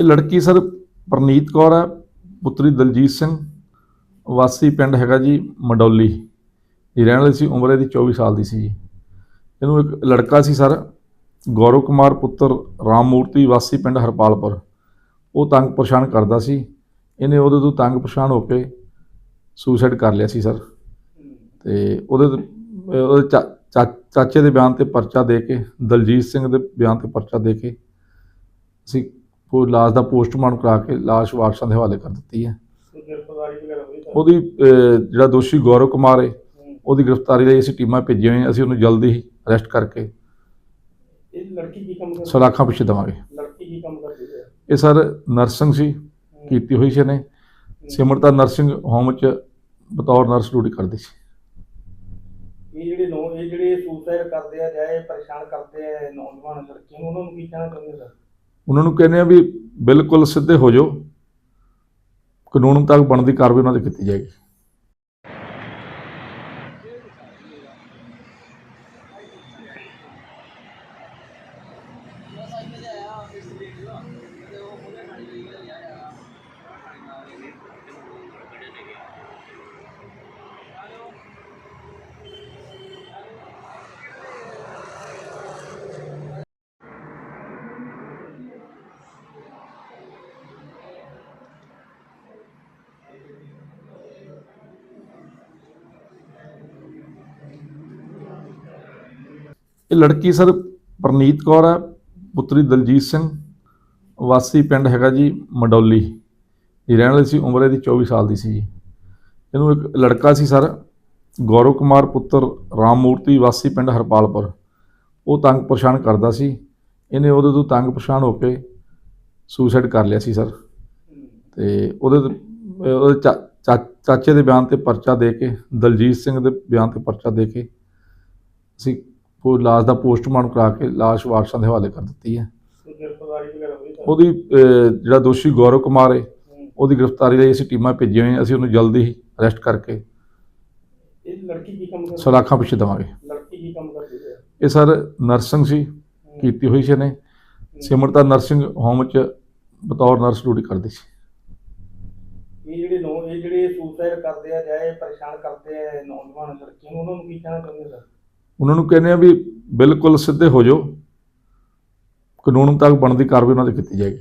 ਇਹ ਲੜਕੀ ਸਰ ਪ੍ਰਨੀਤ ਕੌਰ ਹੈ, ਪੁੱਤਰੀ ਦਲਜੀਤ ਸਿੰਘ, ਵਾਸੀ ਪਿੰਡ ਹੈਗਾ ਜੀ ਮੰਡੌਲੀ। ਇਹ ਰਹਿਣ ਵਾਲੀ ਸੀ, ਉਮਰ ਇਹਦੀ 24 ਸਾਲ ਦੀ ਸੀ ਜੀ। ਇਹਨੂੰ ਇੱਕ ਲੜਕਾ ਸੀ ਸਰ, ਗੌਰਵ ਕੁਮਾਰ ਪੁੱਤਰ ਰਾਮ ਮੂਰਤੀ, ਵਾਸੀ ਪਿੰਡ ਹਰਪਾਲਪੁਰ। ਉਹ ਤੰਗ ਪਰੇਸ਼ਾਨ ਕਰਦਾ ਸੀ। ਇਹਨੇ ਉਹਦੇ ਤੋਂ ਤੰਗ ਪਰੇਸ਼ਾਨ ਹੋ ਕੇ ਸੁਸਾਈਡ ਕਰ ਲਿਆ ਸੀ ਸਰ। ਤੇ ਉਹਦੇ ਉਹਦੇ ਚਾ- ਚਾ- ਚਾਚੇ ਦੇ ਬਿਆਨ ਤੇ ਪਰਚਾ ਦੇ ਕੇ, ਦਲਜੀਤ ਸਿੰਘ ਦੇ ਬਿਆਨ ਤੇ ਪਰਚਾ ਦੇ ਕੇ ਅਸੀਂ ਉਹ ਲਾਸ਼ ਦਾ ਪੋਸਟਮਾਰਟਮ ਕਰਾ ਕੇ ਲਾਸ਼ ਵਾਰਸਾਂ ਦੇ ਹਵਾਲੇ ਕਰ ਦਿੱਤੀ ਹੈ। ਉਹਦੀ ਜਿਹੜਾ ਦੋਸ਼ੀ ਗੌਰਵ ਕੁਮਾਰ ਹੈ ਉਹਦੀ ਗ੍ਰਿਫਤਾਰੀ ਲਈ ਅਸੀਂ ਟੀਮਾਂ ਭੇਜੀਆਂ ਹੋਈਆਂ ਅਸੀਂ ਉਹਨੂੰ ਜਲਦੀ ਹੀ ਅਰੈਸਟ ਕਰਕੇ ਇਹ ਲੜਕੀ ਕੀ ਕੰਮ ਕਰਦੀ ਸਲਾਖਾਂ ਪਿੱਛੇ ਦੇਵਾਂਗੇ। ਲੜਕੀ ਕੀ ਕੰਮ ਕਰਦੀ ਹੈ? ਇਹ ਸਰ ਨਰਸਿੰਗ ਸੀ ਕੀਤੀ ਹੋਈ ਸੀ ਇਹਨੇ। ਸਿਮਰਤਾ ਨਰਸਿੰਗ ਹੋਮ ਚ ਬਤੌਰ ਨਰਸ ਡਿਊਟੀ ਕਰਦੀ ਸੀ। ਇਹ ਜਿਹੜੇ ਨੌ ਇਹ ਜਿਹੜੇ ਸੁਸਾਈਡ ਕਰਦੇ ਆ ਜਾਂ ਇਹ ਪਰੇਸ਼ਾਨ ਕਰਦੇ ਆ ਨੌਜਵਾਨ ਲੜਕੀਆਂ ਨੂੰ ਉਹਨਾਂ ਨੂੰ ਕੀ ਕਹਿਣਾ ਚਾਹੁੰਦੇ ਸਰ? ਉਹਨਾਂ ਨੂੰ ਕਹਿੰਦੇ ਆ ਵੀ ਬਿਲਕੁਲ ਸਿੱਧੇ ਹੋ ਜਾਓ। ਕਾਨੂੰਨ ਮੁਤਾਬਕ ਬਣਦੀ ਕਾਰਵਾਈ ਉਹਨਾਂ ਤੇ ਕੀਤੀ ਜਾਏਗੀ। ਇਹ ਲੜਕੀ ਸਰ ਪ੍ਰਨੀਤ ਕੌਰ ਹੈ, ਪੁੱਤਰੀ ਦਲਜੀਤ ਸਿੰਘ, ਵਾਸੀ ਪਿੰਡ ਹੈਗਾ ਜੀ ਮੰਡੌਲੀ। ਇਹ ਰਹਿਣ ਵਾਲੀ ਸੀ, ਉਮਰ ਇਹਦੀ 24 ਸਾਲ ਦੀ ਸੀ ਜੀ। ਇਹਨੂੰ ਇੱਕ ਲੜਕਾ ਸੀ ਸਰ, ਗੌਰਵ ਕੁਮਾਰ ਪੁੱਤਰ ਰਾਮ ਮੂਰਤੀ, ਵਾਸੀ ਪਿੰਡ ਹਰਪਾਲਪੁਰ। ਉਹ ਤੰਗ ਪਰੇਸ਼ਾਨ ਕਰਦਾ ਸੀ। ਇਹਨੇ ਉਹਦੇ ਤੋਂ ਤੰਗ ਪਰੇਸ਼ਾਨ ਹੋ ਕੇ ਸੁਸਾਈਡ ਕਰ ਲਿਆ ਸੀ ਸਰ। ਤੇ ਉਹਦੇ ਉਹਦੇ ਚਾ- ਚਾ- ਚਾਚੇ ਦੇ ਬਿਆਨ ਤੇ ਪਰਚਾ ਦੇ ਕੇ, ਦਲਜੀਤ ਸਿੰਘ ਦੇ ਬਿਆਨ ਤੇ ਪਰਚਾ ਦੇ ਕੇ ਅਸੀਂ ਉਹ ਲਾਸ਼ ਦਾ ਪੋਸਟਮਾਰਟਮ ਕਰਾ ਕੇ ਲਾਸ਼ ਵਾਰਸਾਂ ਦੇ ਹਵਾਲੇ ਕਰ ਦਿੱਤੀ ਹੈ। ਉਹਦੀ ਜਿਹੜਾ ਦੋਸ਼ੀ ਗੌਰਵ ਕੁਮਾਰ ਹੈ ਉਹਦੀ ਗ੍ਰਿਫਤਾਰੀ ਲਈ ਅਸੀਂ ਟੀਮਾਂ ਭੇਜੀਆਂ ਹੋਈਆਂ ਅਸੀਂ ਉਹਨੂੰ ਜਲਦੀ ਹੀ ਅਰੈਸਟ ਕਰਕੇ ਇਹ ਲੜਕੀ ਕੀ ਕੰਮ ਕਰਦੀ ਸਲਾਖਾਂ ਪਿੱਛੇ ਦੇਵਾਂਗੇ। ਲੜਕੀ ਕੀ ਕੰਮ ਕਰਦੀ ਹੈ? ਇਹ ਸਰ ਨਰਸਿੰਗ ਸੀ ਕੀਤੀ ਹੋਈ ਸੀ ਇਹਨੇ। ਸਿਮਰਤਾ ਨਰਸਿੰਗ ਹੋਮ ਚ ਬਤੌਰ ਨਰਸ ਡਿਊਟੀ ਕਰਦੀ ਸੀ। ਇਹ ਜਿਹੜੇ ਨੌ ਇਹ ਜਿਹੜੇ ਸੁਸਾਈਡ ਕਰਦੇ ਆ ਜਾਂ ਇਹ ਪਰੇਸ਼ਾਨ ਕਰਦੇ ਆ ਨੌਜਵਾਨ ਲੜਕੀਆਂ ਨੂੰ ਉਹਨਾਂ ਨੂੰ ਕੀ ਕਹਿਣਾ ਚਾਹੁੰਦੇ ਸਰ? ਉਹਨਾਂ ਨੂੰ ਕਹਿੰਦੇ ਆ ਵੀ ਬਿਲਕੁਲ ਸਿੱਧੇ ਹੋ ਜਾਓ। ਕਾਨੂੰਨ ਮੁਤਾਬਕ ਬਣਦੀ ਕਾਰਵਾਈ ਉਹਨਾਂ ਤੇ ਕੀਤੀ ਜਾਏਗੀ।